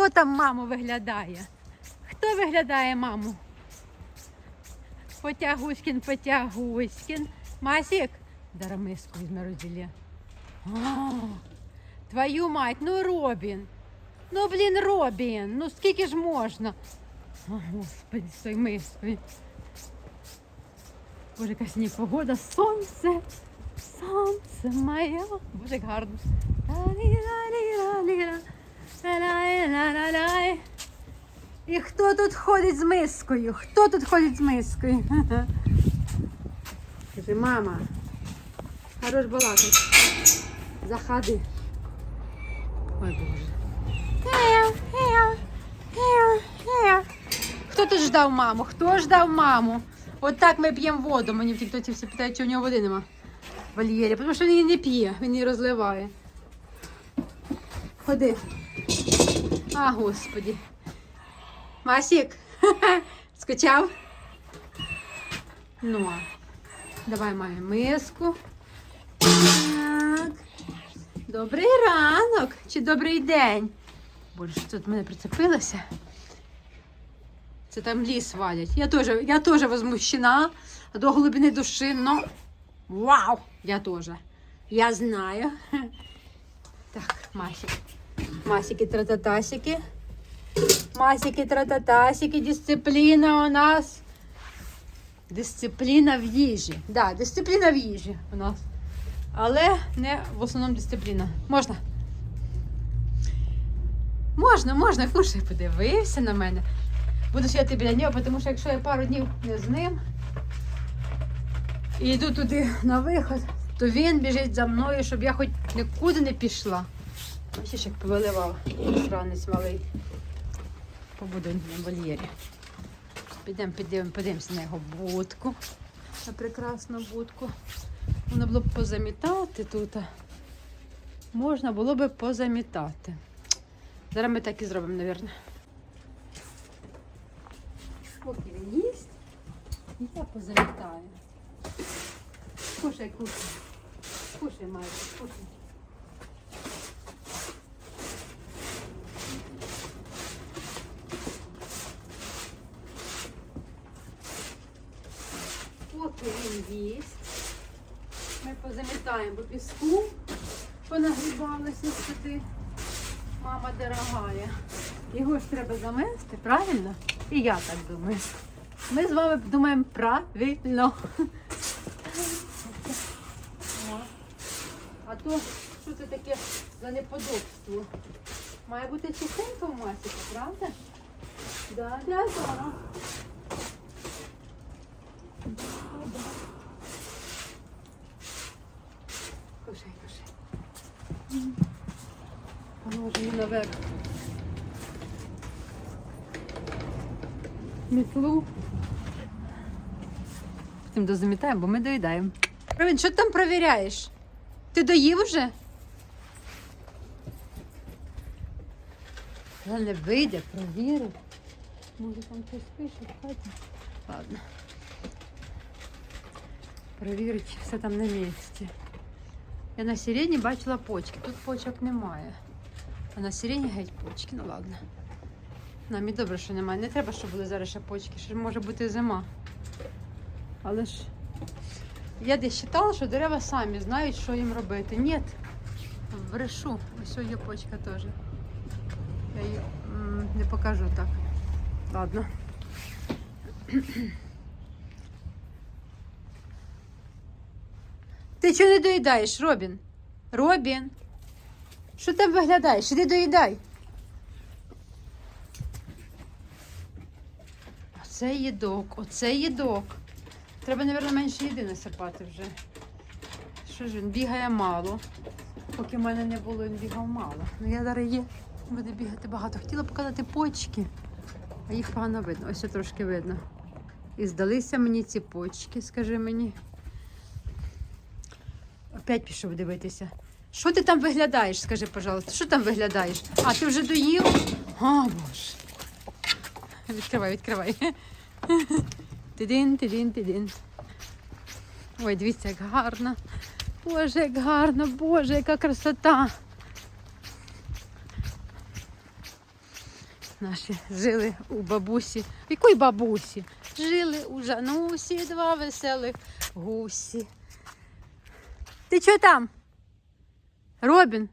Хто там маму виглядає? Хто виглядає маму? Потягуськін, потягуськін. Масік, Дара миску візьме розділі. Твою мать, ну Робін. Ну, блін, Робін, ну скільки ж можна? О, Господи, з тою мискою. Боже, яка сьогодні погода, сонце, сонце моє. Боже, як гарно. І хто тут ходить з мискою? Хто тут ходить з мискою? Каже, мама, хорош балакать. Заходи. Ой, Боже. Хто тут ждав маму? Хто ждав маму? От так ми п'ємо воду. Мені в тіктоці всі питають, чи у нього води нема в вольєрі, тому що він її не п'є, він її розливає. Ходи. А, господі. Масік, скачав? Ну, давай маємо миску. Так. Добрий ранок чи добрий день. Боже, що тут мене прицепилося. Це там ліс валять. Я теж, я теж возмущена до глибини душі, но вау! Я теж. Я знаю. Так, Масік. Масики трататасики. Масики трататасики. Дисципліна у нас. Дисципліна в їжі. Да, дисципліна в їжі у нас. Але не в основному дисципліна. Можна? Можна, можна, кушай, подивився на мене. Буду сидіти біля нього, тому що якщо я пару днів не з ним і йду туди на виход, то він біжить за мною, щоб я хоч нікуди не пішла. Бачиш, як повиливав ранець малий. Побуду на вольєрі. Підемо, підемо, подивимося на його будку. На прекрасну будку. Можна було б позамітати тут. Можна було б позамітати. Зараз ми так і зробимо, мабуть. Поки він їсть, я позамітаю. Кушай, кушай. Кушай, Майка, кушай. Поки він їсть, ми позамітаємо по піску, понагрібалися сюди. Мама дорогая. Його ж треба замести, правильно? І я так думаю. Ми з вами думаємо правильно. А то що це таке за неподобство? Має бути сухенько в масіку, правда? Да, да, да. Кушай, кушай. Положимо наверх. Мітлу. Потім дозамітаємо, бо ми доїдаємо. Провін, що ти там провіряєш? Ти доїв вже? Але вийде, провірить. Може там хтось пише в хаті. Ладно. Провірить, все там на місці. Я на сирені бачила почки. Тут почок немає. А на сирені геть почки, ну ладно. Нам і добре, що немає. Не треба, щоб були зараз ще почки, ще може бути зима. Але ж я десь читала, що дерева самі знають, що їм робити. Ні, брешу. Ось є почка теж. Я її не покажу так. Ладно. Ти чого не доїдаєш, Робін? Робін? Що там виглядаєш? Іди доїдай. Оце їдок, оце їдок. Треба, мабуть, менше їди насипати вже. Що ж він бігає мало. Поки в мене не було, він бігав мало. Ну я зараз є, буде бігати багато. Хотіла показати почки, а їх погано видно. Ось трошки видно. І здалися мені ці почки, скажи мені. Опять пішов дивитися. Що ти там виглядаєш? Скажи, пожалуйста, що там виглядаєш? А, ти вже доїв? О, Боже. Відкривай, відкривай. Тидин, тидин, тидин. Ой, дивіться, як гарно. Боже, як гарно, Боже, яка красота. наші жили у бабусі. Якої бабусі? Жили у Жанусі два веселих гусі. Ти чого там? Робін?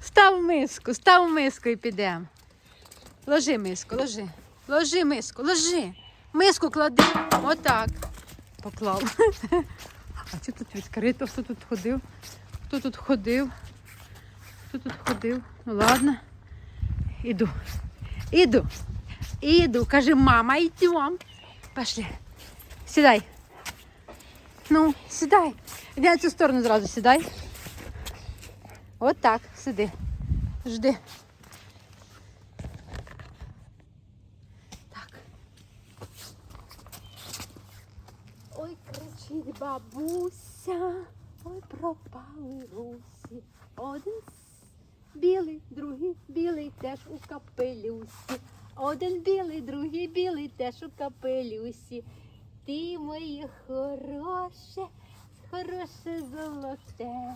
Став миску, став миску і підемо. Ложи миску, ложи. Ложи миску, ложи. Миску клади. Отак. Поклав. А що тут відкрито? Хто тут ходив? Хто тут ходив? Хто тут ходив? Ну ладно. Іду. Іду. Іду. Кажи, мама, йдем. Пошли. Сідай. Ну, сідай. Іди на цю сторону зразу сідай. От так, сиди. Жди. Так. Ой, кричить бабуся, ой, пропали русі. Один білий, другий білий теж у капелюсі. Один білий, другий білий теж у капелюсі. Ти моє хороше, хороше золоте.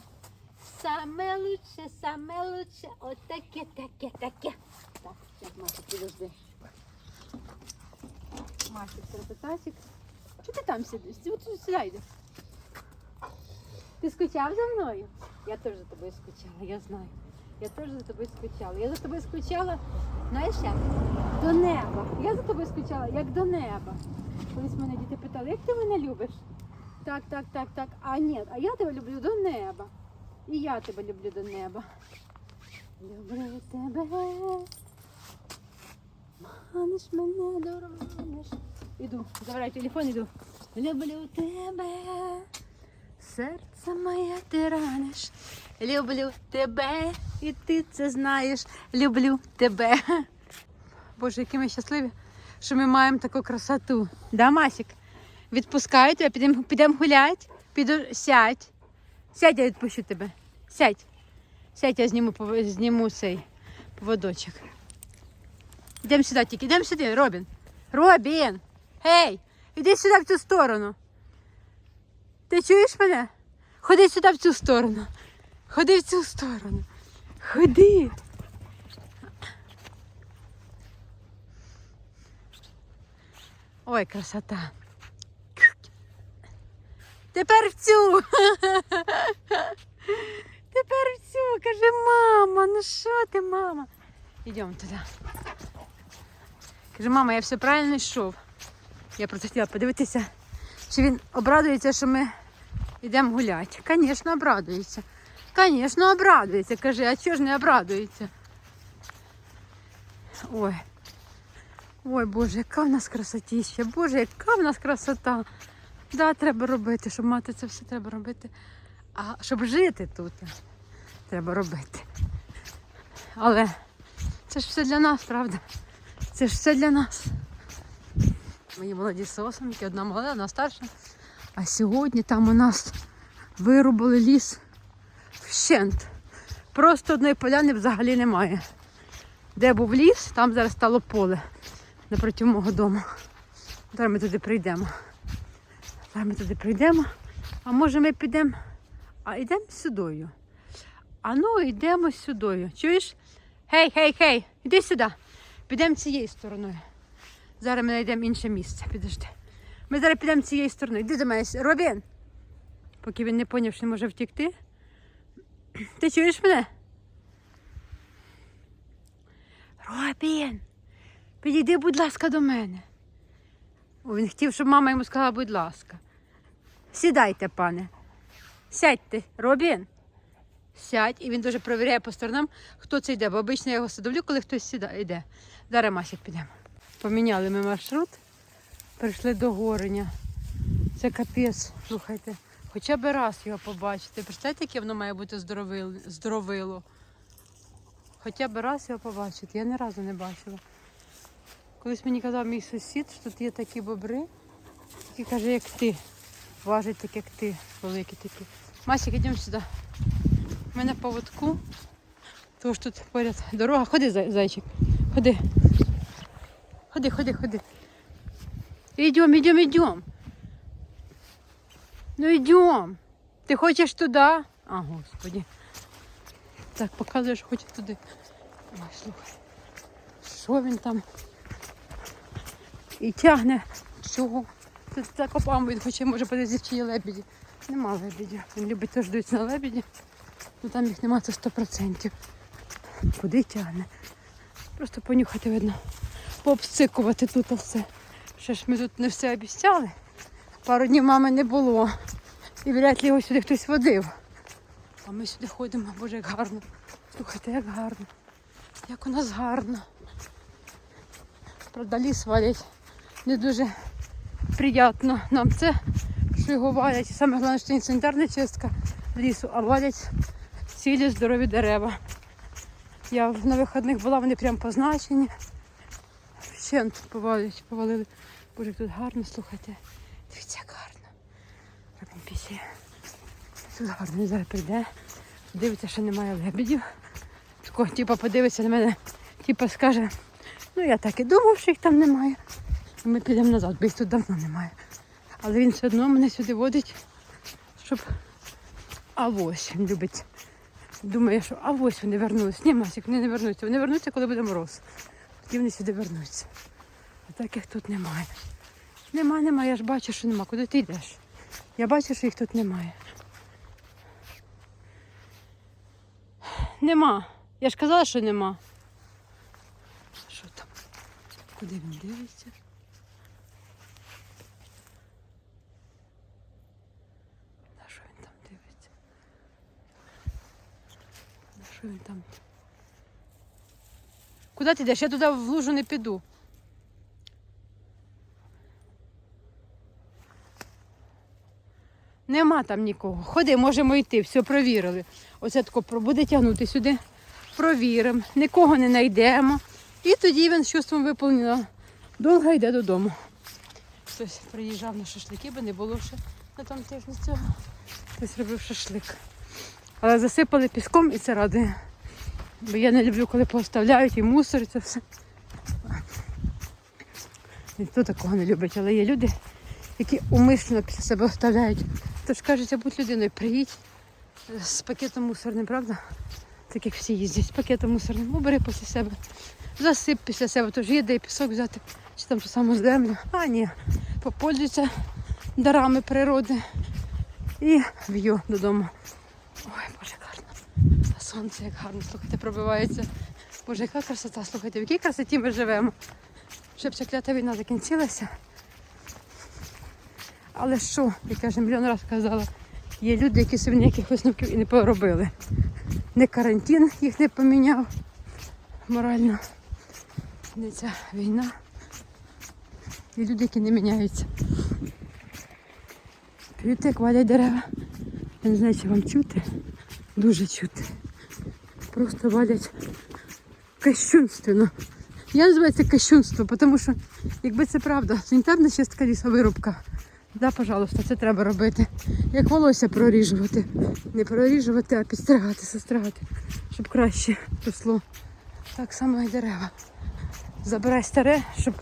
Саме лучше, саме лучше, отаке, таке, таке. Так, зараз, Маша, підожди. Маша, серпетасик. Що ти там сидиш? От сюди йди. Ти скучав за мною? Я теж за тобою скучала, я знаю. Я теж за тобою скучала. Я за тобою скучала, знаєш як? До неба. Я за тобою скучала, як до неба. Колись мене діти питали, як ти мене любиш? Так, так, так, так. А ні, а я тебе люблю до неба. І я тебе люблю до неба. Люблю тебе. Маниш мене дорониш. Іду, забирай телефон, іду. Люблю тебе. Серце моє ти раниш. Люблю тебе, і ти це знаєш. Люблю тебе. Боже, які ми щасливі, що ми маємо таку красоту. Да, Масік? Відпускаю тебе, підемо підем гуляти. Піду, сядь. Сядь, я відпущу тебе. Сядь. Сядь, я зніму, зніму цей поводочок. Йдемо сюди тільки, йдемо сюди, Робін. Робін! Гей! Іди сюди в цю сторону. Ти чуєш мене? Ходи сюди в цю сторону. Ходи в цю сторону. Ходи. Ой, красота. Тепер в цю. Тепер в цю. Каже, мама, ну що ти, мама? Йдемо туди. Каже, мама, я все правильно йшов. Я просто хотіла подивитися, чи він обрадується, що ми йдемо гуляти. Звісно, обрадується. Звісно, обрадується. Каже, а чого ж не обрадується? Ой. Ой, Боже, яка в нас красотіща. Боже, яка в нас красота. Да, треба робити, щоб мати це все треба робити. А щоб жити тут, треба робити. Але це ж все для нас, правда? Це ж все для нас. Мої молоді сосенки, одна молода, одна старша. А сьогодні там у нас вирубали ліс вщент. Просто одної поляни взагалі немає. Де був ліс, там зараз стало поле напроти мого дому. Зараз ми туди прийдемо. Зараз ми туди прийдемо. А може ми підемо. А йдемо сюдою. А ну йдемо сюдою. Чуєш? Гей, гей, гей, іди сюди. Підемо цією стороною. Зараз ми знайдемо інше місце. Підожди. Ми зараз підемо цією стороною. Іди до мене, Робін. Поки він не поняв, що не може втікти. Ти чуєш мене? Робін, підійди, будь ласка, до мене. Він хотів, щоб мама йому сказала, будь ласка. Сідайте, пане. Сядьте, Робін. Сядь, і він дуже перевіряє по сторонам, хто це йде, бо обично я його садовлю, коли хтось сідає, йде. Зараз Масік підемо. Поміняли ми маршрут, прийшли до Гореня. Це капець, слухайте. Хоча б раз його побачити. Представляєте, яке воно має бути здоровило. Хоча б раз його побачити. Я ні разу не бачила. Колись мені казав мій сусід, що тут є такі бобри, які каже, як ти. Важить так, як ти, великі такі. Масік, йдемо сюди. У мене поводку. Тому що тут поряд дорога. Ходи, зайчик. Ходи. Ходи, ходи, ходи. Йдем, йдем, йдем. Ну йдем. Ти хочеш туди? А, господи. Так, показуєш, хочеш туди. Ой, слухай. Що він там? І тягне. Чого? Це так копам він хоче, може подивитися, чи є лебеді. Нема лебедів. Він любить теж дивитися на лебеді. Ну там їх нема це 100%. Куди тягне? Просто понюхати видно. Пообсикувати тут все. Ще ж ми тут не все обіцяли. Пару днів мами не було. І вряд ли його сюди хтось водив. А ми сюди ходимо, боже, як гарно. Слухайте, як гарно. Як у нас гарно. Правда, ліс валять. Не дуже приємно нам це, що його валять. Саме головне, що не санітарна чистка лісу, а валять цілі здорові дерева. Я на вихідних була, вони прям позначені. Вщент повалять, повалили. Боже, тут гарно, слухайте. Дивіться, як гарно. Робимо пісі. Тут гарно він зараз прийде. Дивиться, що немає лебедів. Тако, типа, подивиться на мене, типа скаже, ну я так і думав, що їх там немає. Ми підемо назад, бо їх тут давно немає. Але він все одно мене сюди водить, щоб авось він любить. Думає, що авось вони вернулись. Ні, Масік, вони не вернуться. Вони вернуться, коли буде мороз. Тоді вони сюди вернуться. А так їх тут немає. Нема, нема, я ж бачу, що нема. Куди ти йдеш? Я бачу, що їх тут немає. Нема. Я ж казала, що нема. Що там? Куди він дивиться? На що він там дивиться? На що там? Куди ти йдеш? Я туди в лужу не піду. Нема там нікого. Ходи, можемо йти, все провірили. Оце тако буде тягнути сюди. Провіримо, нікого не знайдемо. І тоді він з чувством виповнено. Довго йде додому. Хтось приїжджав на шашлики, бо не було ще на тому тижні цього. Хтось робив шашлик. Але засипали піском і це радує. Бо я не люблю, коли поставляють і мусор, і це все. Ніхто такого не любить, але є люди, які умишлено після себе оставляють. Тож кажеться, будь людиною, приїдь з пакетом мусорним, правда? Так як всі їздять з пакетом мусорним, убери після себе, засип після себе, тож є де пісок взяти, чи там ту саму землю. А ні, попользуйся дарами природи і в'ю додому. Ой, боже, гарно. Сонце як гарно, слухайте, пробивається. Боже, яка красота, слухайте, в якій красоті ми живемо. Щоб ця клята війна закінчилася. Але що, як я вже мільйон разів казала, є люди, які собі ніяких висновків і не поробили. Не карантин їх не поміняв морально. Не ця війна. Є люди, які не міняються. Чуєте, як валять дерева. Я не знаю, чи вам чути. Дуже чути. Просто валять кощунственно. Я називаю це кощунство, тому що якби це правда, санітарна чистка лісовирубка. Да, пожалуйста, це треба робити. Як волосся проріжувати. Не проріжувати, а підстригати, состригати, щоб краще росло. Так само і дерева. Забирай старе, щоб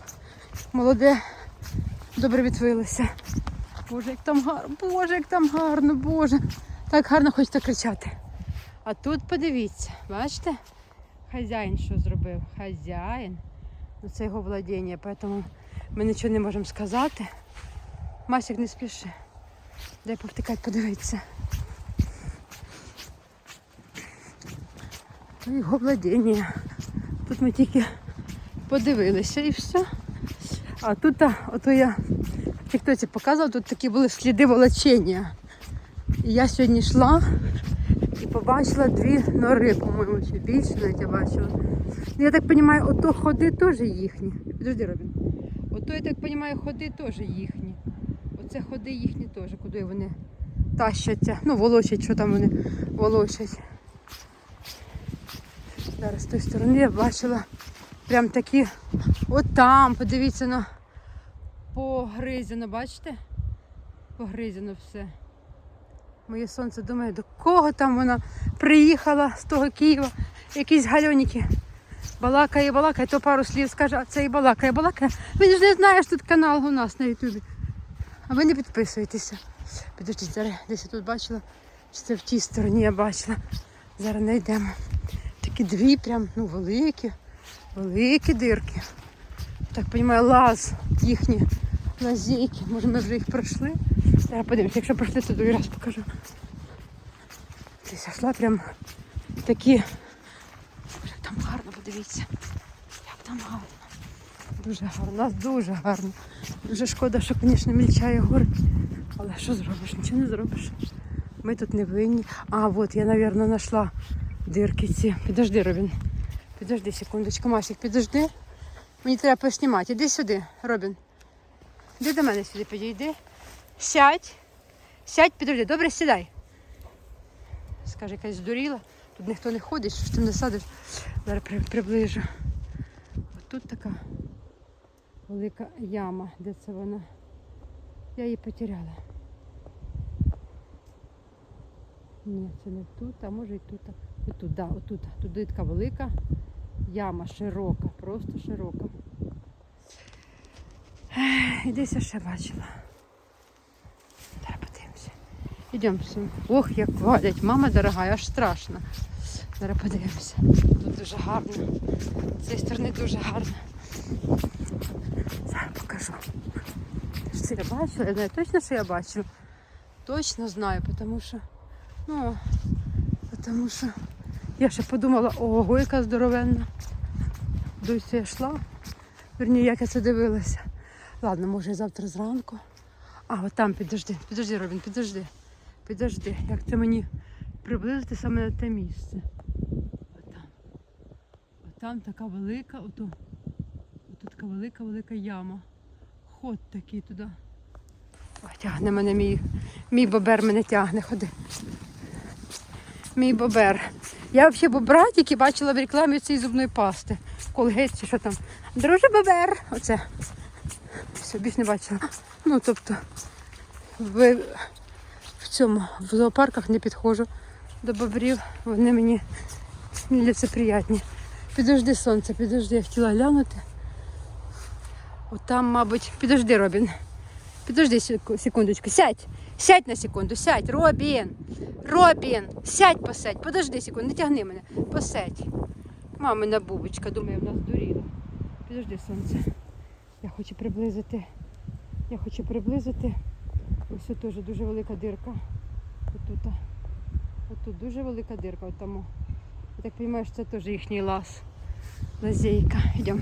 молоде добре відвилося. Боже, як там гарно, Боже, як там гарно, Боже. Так гарно хочеться кричати. А тут подивіться, бачите? Хазяїн що зробив? Хазяїн. Ну, це його владіння, тому ми нічого не можемо сказати. Масік, не спіши. Дай повтикати, подивитися. Його владіння. Тут ми тільки подивилися і все. А тут, ото я тіктоці показував, тут такі були сліди волочення. І я сьогодні йшла і побачила дві нори, по-моєму, чи більше навіть я бачила. Ну, Я так розумію, ото ходи теж їхні. Підожди, Робін. Ото, я так розумію, ходи теж їхні. Оце ходи їхні теж, куди вони тащаться. Ну, волочать, що там вони волочать. Зараз з тої сторони я бачила прям такі. От там, подивіться на погризено, бачите? Погризено все. Моє сонце думає, до кого там вона приїхала з того Києва. Якісь гальоніки. Балакає, балакає, то пару слів скаже, а це і балакає, балакає. Він ж не знає, що тут канал у нас на Ютубі. А ви не підписуєтеся. Підождіть, зараз десь я тут бачила, чи це в тій стороні я бачила. Зараз знайдемо. Такі дві прям, ну, великі, великі дирки. Так розумію, лаз їхні лазейки. Може ми вже їх пройшли. Зараз подивимося, якщо пройшли, то другий раз покажу. Десь йшла прям такі. Як там гарно, подивіться. Як там гарно. Дуже гарно, у нас дуже гарно. Дуже шкода, що, звісно, мільчає гори. Але що зробиш? Нічого не зробиш. Ми тут не винні. А, от я, мабуть, знайшла дирки ці. Підожди, Робін. Підожди, секундочку, Масік, підожди. Мені треба поснімати. Іди сюди, Робін. Іди до мене сюди підійди. Сядь. Сядь, підожди. Добре, сідай. Скаже, якась здуріла. Тут ніхто не ходить, що ж ти не садиш. Зараз приближу. Ось тут така велика яма. Де це вона? Я її потеряла. Ні, це не тут, а може і тут. Отут, да, отут. Туди така велика яма, широка, просто широка. І десь я ще бачила. Зараз подивимося. Йдемо. Ох, як валять, мама дорога, аж страшно. Зараз подивимося. Тут дуже гарно. З цієї сторони дуже гарно. Зараз покажу. Це я бачила, я знаю точно, що я бачу. Точно знаю, тому що, ну, тому що я ще подумала, ого, яка здоровенна. Досі я йшла. Верні, як я це дивилася. Ладно, може завтра зранку. А, от там підожди, підожди, Робін, підожди. Підожди, як це мені приблизити саме на те місце. От там. От там така велика, ото, ото така велика, велика яма. Ход такий туди. Ой, тягне мене мій, мій бобер мене тягне, ходи. Мій бобер. Я взагалі бобра тільки бачила в рекламі цієї зубної пасти. Колгейт чи що там. Друже бобер. Оце. Все, більш не бачила. Ну, тобто, в, в цьому, в зоопарках не підходжу до бобрів. Вони мені нелицеприятні. Підожди сонце, підожди, я хотіла глянути. От там, мабуть, підожди, Робін. Підожди секундочку, сядь. Сядь на секунду, сядь, Робін. Робін, сядь, посядь. Подожди секунду, не тягни мене. Посядь. Мамина бубочка, думаю, в нас дуріла. Підожди, сонце. Я хочу приблизити. Я хочу приблизити. Ось теж дуже велика дирка. Отут. Отут дуже велика дирка. От тому. Я так розумію, що це теж їхній лаз. Лазейка. Йдемо.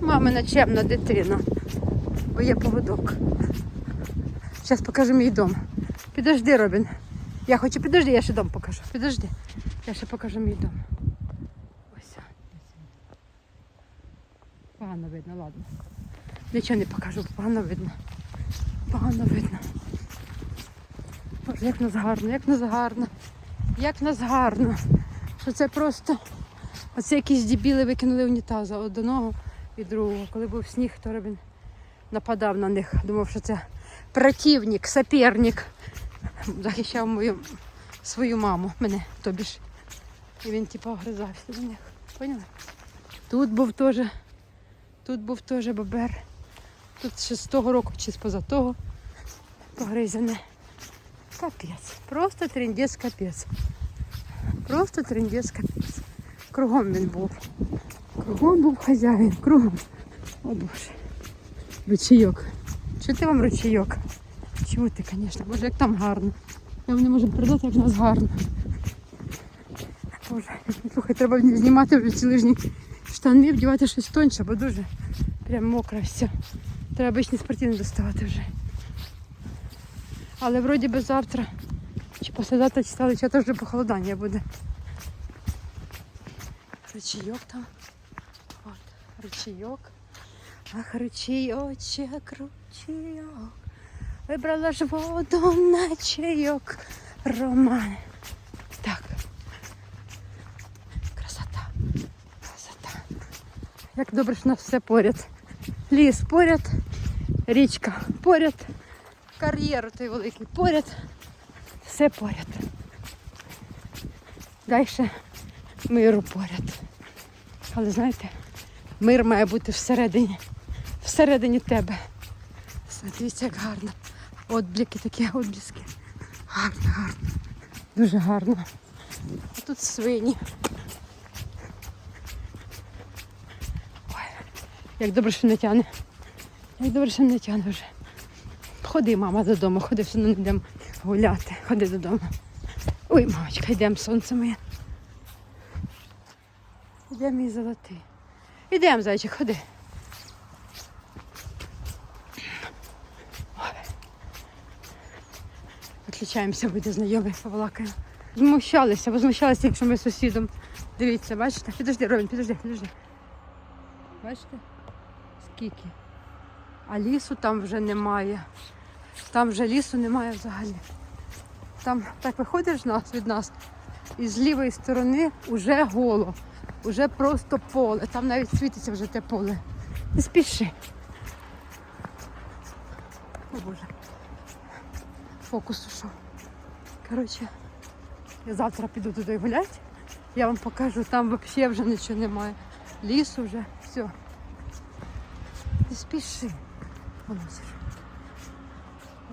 Мамина чемна дитина. Бо є поводок. Зараз покажу мій дом. Підожди, Робін. Я хочу, підожди, я ще дом покажу. Підожди. Я ще покажу мій дом. Ось. Погано видно, ладно. Нічого не покажу, погано видно. Погано видно. Боже, як нас гарно, як нас гарно. Як нас гарно. Що це просто. Оце якісь дебіли викинули унітаза одного і другого. Коли був сніг, то Робін нападав на них. Думав, що це противник, соперник. Захищав мою свою маму, мене, тобі ж. І він типу огризався до них. Поняли? Тут був теж, тут був теж бобер. Тут ще з того року чи з поза того погризене. Капець. Просто трендець капець. Просто трендець капець. Кругом він був. Кругом був хазяїн, кругом. О боже. Ручейок. Чи ти вам ручейок? Чого ти, звісно, боже, як там гарно. Я вам не можу передати, як в нас гарно. Боже, слухай, треба знімати вже ці лижні штани, вдівати щось тоньше, бо дуже прям мокро все. Треба обичні спортивні доставати вже. Але вроді би завтра, чи післязавтра читали, чи теж вже похолодання буде. Ручейок там. От, ручейок. Ах, ручейочек, ручейок. Вибрала ж воду на чайок. Роман. Так. Красота. Красота. Як добре, що у нас все поряд. Ліс поряд, річка поряд, кар'єр той великий поряд. Все поряд. Далі миру поряд. Але знаєте, мир має бути всередині. Всередині тебе. Дивіться, як гарно. Отбліки такі, отбліски. Гарно, гарно. Дуже гарно. А тут свині. Ой, як добре, що не тяне. Як добре, що не тяне вже. Ходи, мама, додому, ходи, все одно не йдемо гуляти. Ходи додому. Ой, мамочка, йдемо, сонце моє. Йдемо, мій золотий. Ідемо, зайчик, ходи. Відключаємося, буде знайомий, побалакаємо. Змущалися, возмущалися, якщо ми з сусідом. Дивіться, бачите? Підожди, Робін, підожди, підожди. Бачите? Скільки? А лісу там вже немає. Там вже лісу немає взагалі. Там так виходиш нас від нас, і з лівої сторони вже голо, вже просто поле. Там навіть світиться вже те поле. Не спіши. О Боже. Фокус ушов. Коротше, я завтра піду туди гуляти. Я вам покажу, там взагалі вже нічого немає. Лісу вже, все. Не спіши. Воно.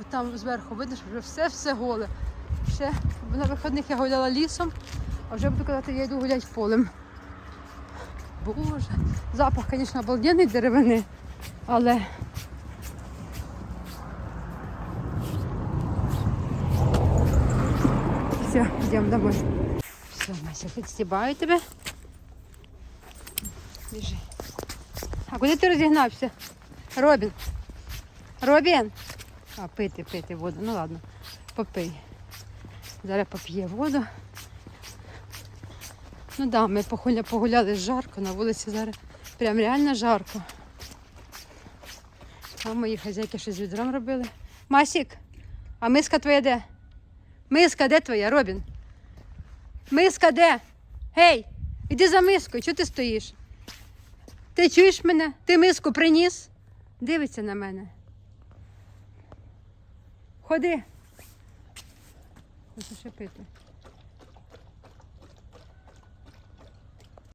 Там зверху видиш, вже все-все голе. Ще на вихідних я гуляла лісом, а вже буду казати, я йду гуляти полем. Боже, запах, звісно, обалденний деревини, але йдемо домой. Все, Мася, підстібаю тебе. Біжи. А куди ти розігнався? Робін. Робін. А, пити, пити воду. Ну ладно, попий. Зараз поп'є воду. Ну да, ми погуля- погуляли жарко, на вулиці зараз прям реально жарко. А мої хазяйки щось з відром робили. Масік, а миска твоя де? Миска де твоя, Робін? Миска де? Гей, іди за мискою, чого ти стоїш? Ти чуєш мене? Ти миску приніс? Дивиться на мене. Ходи. Хочу ще пити.